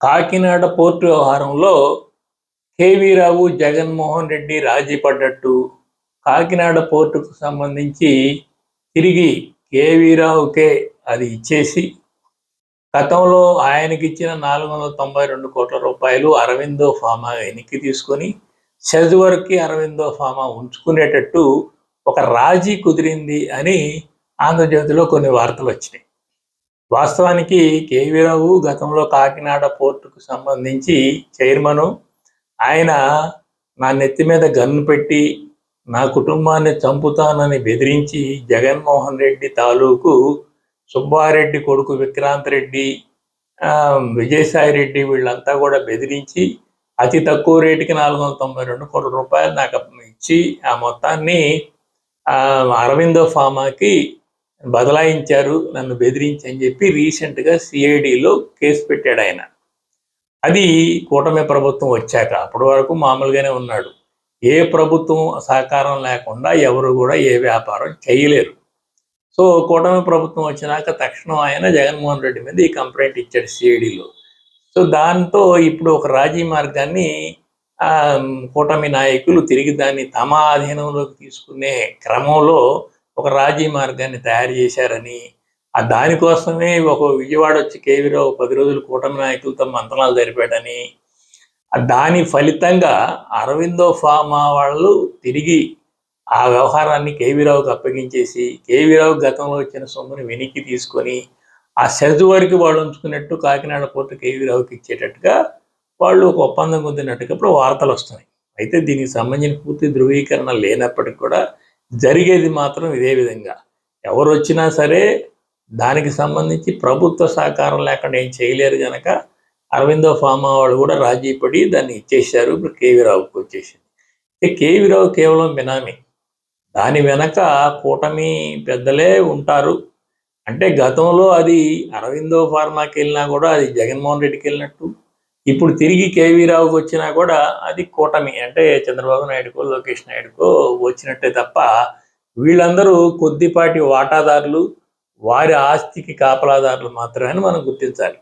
Kakinada port వ్యవహారంలో KV Rao Jaganmohan Reddy రాజీ పడ్డట్టు. కాకినాడ పోర్టుకు సంబంధించి తిరిగి కేవీ రావుకే అది ఇచ్చేసి గతంలో ఆయనకి ఇచ్చిన నాలుగు వందల తొంభై రెండు కోట్ల రూపాయలు అరవిందో ఫామా వెనక్కి తీసుకొని సెజ్వర్కి అరవిందో ఫామా ఉంచుకునేటట్టు ఒక రాజీ కుదిరింది అని ఆంధ్రజ్యోతిలో కొన్ని వార్తలు వచ్చినాయి. వాస్తవానికి కేవీరావు గతంలో కాకినాడ పోర్టుకు సంబంధించి చైర్మను. ఆయన నా నెత్తి మీద గన్ను పెట్టి నా కుటుంబాన్ని చంపుతానని బెదిరించి జగన్మోహన్ రెడ్డి తాలూకు సుబ్బారెడ్డి కొడుకు విక్రాంత్ రెడ్డి విజయసాయి రెడ్డి వీళ్ళంతా కూడా బెదిరించి అతి తక్కువ రేటుకి నాలుగు వందల తొంభై రెండు కోట్ల రూపాయలు నాకు ఇచ్చి ఆ మొత్తాన్ని అరవిందో ఫామాకి బదలాయించారు నన్ను బెదిరించి అని చెప్పి రీసెంట్గా సిఐడిలో కేసు పెట్టాడు ఆయన. అది కూటమి ప్రభుత్వం వచ్చాక అప్పటి వరకు మామూలుగానే ఉన్నాడు. ఏ ప్రభుత్వం సహకారం లేకుండా ఎవరు కూడా ఏ వ్యాపారం చేయలేరు. సో కూటమి ప్రభుత్వం వచ్చినాక తక్షణం ఆయన జగన్మోహన్ రెడ్డి మీద ఈ కంప్లైంట్ ఇచ్చాడు సిఐడిలో సో దాంతో ఇప్పుడు ఒక రాజీ మార్గాన్ని ఆ, కూటమి నాయకులు తిరిగి దాన్ని తమ ఆధీనంలోకి తీసుకునే క్రమంలో ఒక రాజీ మార్గాన్ని తయారు చేశారని ఆ దానికోసమే ఒక విజయవాడ వచ్చి కేవీరావు పది రోజులు కూటమి నాయకులతో మంతనాలు జరిపాడని దాని ఫలితంగా అరవిందో ఫామా వాళ్ళు తిరిగి ఆ వ్యవహారాన్ని కేవీరావుకి అప్పగించేసి కేవీరావు గతంలో వచ్చిన సొమ్ముని వెనక్కి తీసుకొని ఆ సెజ్ వరకు వాళ్ళు ఉంచుకున్నట్టు కాకినాడ పోర్టు కేవీరావుకి ఇచ్చేటట్టుగా వాళ్ళు ఒక ఒప్పందం పొందినట్టుగా ఇప్పుడు వార్తలు వస్తున్నాయి. అయితే దీనికి సంబంధించిన పూర్తి ధృవీకరణ లేనప్పటికీ కూడా జరిగేది మాత్రం ఇదే విధంగా. ఎవరు వచ్చినా సరే దానికి సంబంధించి ప్రభుత్వ సహకారం లేకుండా ఏం చేయలేరు కనుక అరవిందో ఫామా వాళ్ళు కూడా రాజీ పడి దాన్ని ఇచ్చేశారు. ఇప్పుడు కేవీ రావుకి వచ్చేసింది. అయితే కేవీ రావు కేవలం బినామీ. దాని వెనక కూటమి పెద్దలే ఉంటారు. అంటే గతంలో అది అరవిందో ఫార్మాకి వెళ్ళినా కూడా అది జగన్మోహన్ రెడ్డికి వెళ్ళినట్టు ఇప్పుడు తిరిగి కేవీ రావుకి వచ్చినా కూడా అది కూటమి. అంటే చంద్రబాబు నాయుడుకో లోకేష్ నాయుడుకో వచ్చినట్టే తప్ప వీళ్ళందరూ కొద్దిపాటి వాటాదారులు వారి ఆస్తికి కాపలాదారులు మాత్రమే మనం గుర్తించాలి.